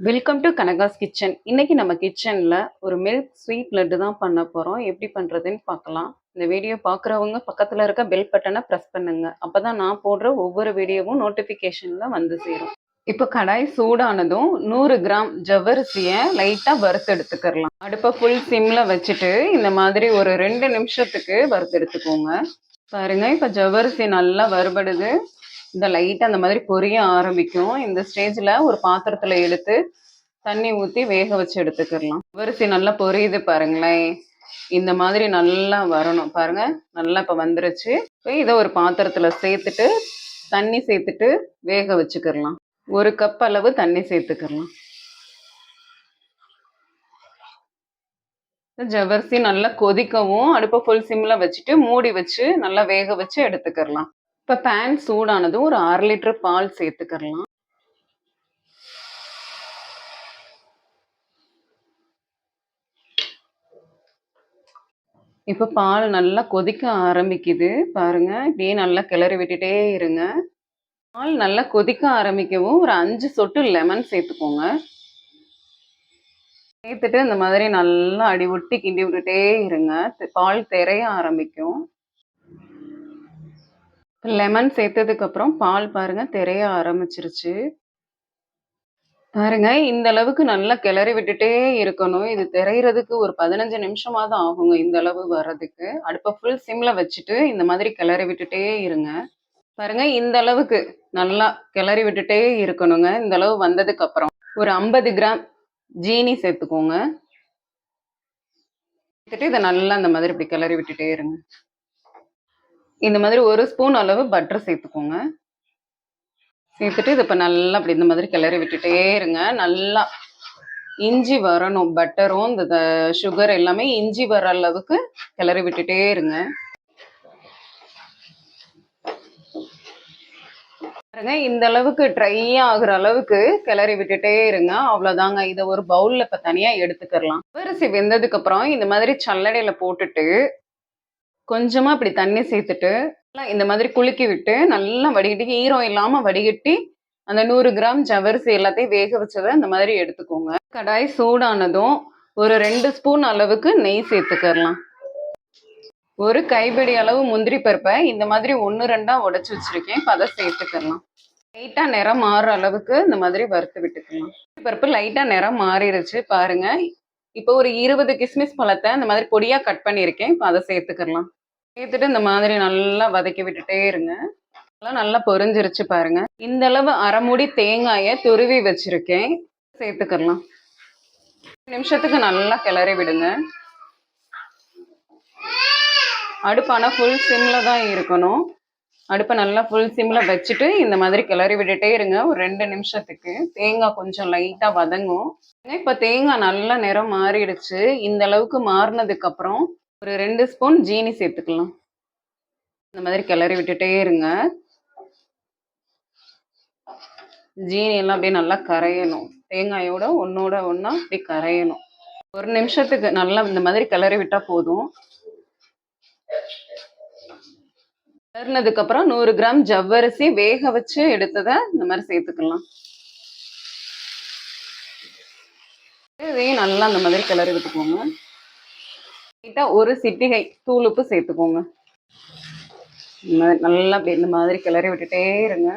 Welcome to கனகாஸ் kitchen இன்னைக்கு நம்ம கிச்சனில் ஒரு மில்க் ஸ்வீட் லட்டு தான் பண்ண போகிறோம் எப்படி பண்ணுறதுன்னு பார்க்கலாம். இந்த வீடியோ பார்க்குறவங்க பக்கத்தில் இருக்க பெல் பட்டனை ப்ரெஸ் பண்ணுங்க. அப்போ தான் நான் போடுற ஒவ்வொரு வீடியோவும் நோட்டிஃபிகேஷனில் வந்து சேரும். இப்போ கடாய் சூடானதும் நூறு கிராம் ஜவ்வரிசியை லைட்டாக வறுத்து எடுத்துக்கிறலாம். அடுப்பை ஃபுல் சிம்மில் வச்சுட்டு இந்த மாதிரி ஒரு ரெண்டு நிமிஷத்துக்கு வறுத்து எடுத்துக்கோங்க. பாருங்கள் இப்போ ஜவ்வரிசி நல்லா வறுபடுது. இந்த லைட்டாக அந்த மாதிரி பொரிய ஆரம்பிக்கும். இந்த ஸ்டேஜில் ஒரு பாத்திரத்தில் எடுத்து தண்ணி ஊற்றி வேக வச்சு எடுத்துக்கிடலாம் வரிசை நல்லா பொரியுது பாருங்களேன். இந்த மாதிரி நல்லா வரணும். பாருங்க நல்லா இப்போ வந்துருச்சு. இதை ஒரு பாத்திரத்தில் சேர்த்துட்டு தண்ணி சேர்த்துட்டு வேக வச்சுக்கிடலாம் ஒரு கப் அளவு தண்ணி சேர்த்துக்கிடலாம் ஜவரிசி நல்லா கொதிக்கவும் அடுப்பை ஃபுல் சிம்மில் வச்சுட்டு மூடி வச்சு நல்லா வேக வச்சு எடுத்துக்கிடலாம் இப்போ பேன் சூடானதும் ஒரு அரை லிட்டர் பால் சேர்த்துக்கலாம் இப்போ பால் நல்லா கொதிக்க ஆரம்பிக்குது. பாருங்க இப்படியே நல்லா கிளறி விட்டுட்டே இருங்க. பால் நல்லா கொதிக்க ஆரம்பிக்கவும் ஒரு அஞ்சு சொட்டு லெமன் சேர்த்துக்கோங்க. சேர்த்துட்டு இந்த மாதிரி நல்லா அடி ஒட்டி கிண்டி விட்டுட்டே இருங்க. பால் திரைய ஆரம்பிக்கும். லெமன் சேர்த்ததுக்கு அப்புறம் பால் பாருங்க திரைய ஆரம்பிச்சிருச்சு. பாருங்க இந்த அளவுக்கு நல்லா கிளறி விட்டுட்டே இருக்கணும். இது திரையிறதுக்கு ஒரு பதினஞ்சு நிமிஷமாவது ஆகுங்க இந்த அளவு வர்றதுக்கு. அடுப்பை ஃபுல் சிம்ல வச்சுட்டு இந்த மாதிரி கிளறி விட்டுட்டே இருங்க. பாருங்க இந்த அளவுக்கு நல்லா கிளறி விட்டுட்டே இருக்கணுங்க. இந்த அளவு வந்ததுக்கு அப்புறம். ஒரு ஐம்பது கிராம் ஜீனி சேர்த்துக்கோங்க. சேர்த்துட்டு இதை நல்லா இந்த மாதிரி இப்படி கிளறி விட்டுட்டே இருங்க. இந்த மாதிரி ஒரு ஸ்பூன் அளவு பட்டர் சேர்த்துக்கோங்க. சேர்த்துட்டு இது இப்போ நல்லா அப்படி இந்த மாதிரி கிளறி விட்டுட்டே இருங்க. நல்லா இஞ்சி வரணும். பட்டரும் இந்த சுகர் எல்லாமே இஞ்சி வர அளவுக்கு கிளறி விட்டுட்டே இருங்க. பாருங்க இந்த அளவுக்கு ட்ரை ஆகுற அளவுக்கு கிளறி விட்டுட்டே இருங்க. அவ்வளோதாங்க இதை ஒரு பவுலில் இப்போ தனியாக எடுத்துக்கிறலாம். அரிசி வெந்ததுக்கு அப்புறம் இந்த மாதிரி சல்லடையில போட்டுட்டு கொஞ்சமா இப்படி தண்ணி சேர்த்துட்டு இந்த மாதிரி குலுக்கி விட்டு நல்லா வடிகட்டி ஈரம் இல்லாம வடிகட்டி அந்த நூறு கிராம் ஜவரிசி எல்லாத்தையும் வேக வச்சதை இந்த மாதிரி எடுத்துக்கோங்க. கடாய் சூடானதும் ஒரு ரெண்டு ஸ்பூன் அளவுக்கு நெய் சேர்த்துக்கலாம் ஒரு கைப்பிடி அளவு முந்திரி பருப்பை இந்த மாதிரி ஒன்று ரெண்டா உடச்சி வச்சிருக்கேன். இப்போ அதை சேர்த்துக்கலாம் லைட்டாக நிறம் மாறுற அளவுக்கு இந்த மாதிரி வறுத்து விட்டுக்கலாம். பருப்பு லைட்டாக நிறம் மாறிடுச்சு. பாருங்க இப்போ ஒரு இருபது கிஸ்மிஸ் பழத்தை இந்த மாதிரி பொடியா கட் பண்ணியிருக்கேன். இப்போ அதை சேர்த்துக்கலாம் சேர்த்துட்டு இந்த மாதிரி நல்லா வதக்கி விட்டுட்டே இருங்க. அதெல்லாம் நல்லா பொரிஞ்சிருச்சு பாருங்க. இந்த அளவு அரைமுடி தேங்காயை துருவி வச்சிருக்கேன். சேர்த்துக்கலாம் நிமிஷத்துக்கு நல்லா கிளறி விடுங்க. அடுப்பான ஃபுல் சிம்ல தான் இருக்கணும். அடுப்பை நல்லா ஃபுல் சிம்ல வச்சுட்டு இந்த மாதிரி கிளறி விட்டுட்டே இருங்க. ஒரு ரெண்டு நிமிஷத்துக்கு. தேங்காய் கொஞ்சம் லைட்டா வதங்கும். இப்போ தேங்காய் நல்லா நிறம் மாறிடுச்சு. இந்த அளவுக்கு மாறினதுக்கு அப்புறம் ஒரு ரெண்டு ஸ்பூன் ஜீனி சேர்த்துக்கலாம். இந்த மாதிரி கிளறி விட்டுட்டே இருங்க. ஜீனி எல்லாம் அப்படியே நல்லா கரையணும். தேங்காயோட ஒன்னோட ஒன்றா அப்படி கரையணும். ஒரு நிமிஷத்துக்கு நல்லா இந்த மாதிரி கிளறி விட்டா போதும். கிளறினதுக்கு அப்புறம் நூறு கிராம் ஜவ்வரிசி வேக வச்சு எடுத்ததை இந்த மாதிரி சேர்த்துக்கலாம். இதையும் நல்லா அந்த மாதிரி கிளறி விட்டுக்கோங்க. லைட்டாக ஒரு சிட்டிகை தூள் உப்பு சேர்த்துக்கோங்க. நல்லா அப்படி இந்த மாதிரி கிளறி விட்டுட்டே இருங்க.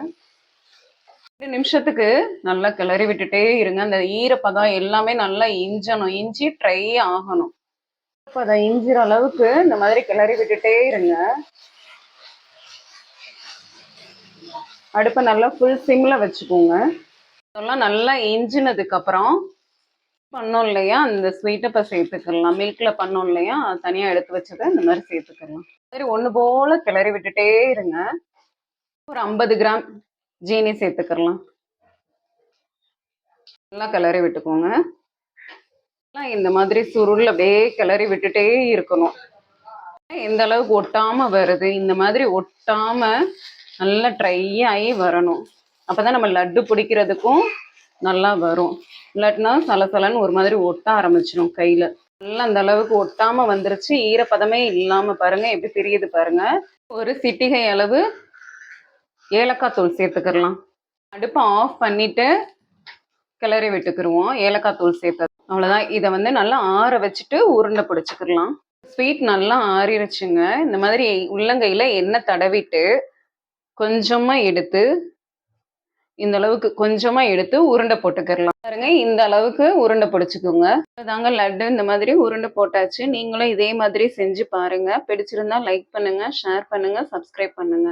ரெண்டு நிமிஷத்துக்கு நல்லா கிளறி விட்டுட்டே இருங்க. அந்த ஈரப்பதம் எல்லாமே நல்லா இஞ்சணும். இஞ்சி ட்ரை ஆகணும். ஈரப்பதம் இஞ்சிற அளவுக்கு இந்த மாதிரி கிளறி விட்டுட்டே இருங்க. அடுப்பை நல்லா ஃபுல் சிம்மில் வச்சுக்கோங்க. இதெல்லாம் நல்லா எஞ்சினதுக்கப்புறம் பண்ணோம் இல்லையா? அந்த ஸ்வீட்டை இப்போ சேர்த்துக்கலாம். மில்கில் பண்ணோம் இல்லையா? தனியாக எடுத்து வச்சதை இந்த மாதிரி சேர்த்துக்கலாம். சரி ஒன்று போல் கிளறி விட்டுட்டே இருங்க. ஒரு ஐம்பது கிராம் ஜீனி சேர்த்துக்கலாம். நல்லா கிளறி விட்டுக்கோங்க. இந்த மாதிரி சுருள் அப்படியே கிளறி விட்டுட்டே இருக்கணும். எந்த அளவுக்கு ஒட்டாமல் வருது இந்த மாதிரி ஒட்டாமல் நல்லா ட்ரை ஆகி வரணும். அப்போ தான் நம்ம லட்டு பிடிக்கிறதுக்கும் நல்லா வரும். இல்லாட்டினா சலசலன்னு ஒரு மாதிரி ஒட்ட ஆரம்பிச்சிடும் கையில். நல்லா அந்த அளவுக்கு ஒட்டாமல் வந்துருச்சு. ஈரப்பதமே இல்லாமல் பாருங்கள் எப்படி தெரியுது பாருங்க. ஒரு சிட்டிகை அளவு ஏலக்காய் தூள் சேர்த்துக்கிறலாம் அடுப்பை ஆஃப் பண்ணிட்டு கிளறி விட்டுக்கிருவோம். ஏலக்காய் தூள் சேர்த்தது. அவ்வளோதான் இதை வந்து நல்லா ஆற வச்சுட்டு உருண்டை பிடிச்சிக்கிடலாம். ஸ்வீட் நல்லா ஆறிடுச்சுங்க இந்த மாதிரி உள்ளங்கையில் எண்ணெய் தடவிட்டு கொஞ்சமாக எடுத்து இந்த அளவுக்கு கொஞ்சமாக எடுத்து உருண்டை போட்டுக்கிறலாம். பாருங்க இந்த அளவுக்கு உருண்டை பிடிச்சிக்கோங்க. தாங்க லட்டு இந்த மாதிரி உருண்டை போட்டாச்சு. நீங்களும் இதே மாதிரி செஞ்சு பாருங்க. பிடிச்சிருந்தா லைக் பண்ணுங்க ஷேர் பண்ணுங்க சப்ஸ்கிரைப் பண்ணுங்க.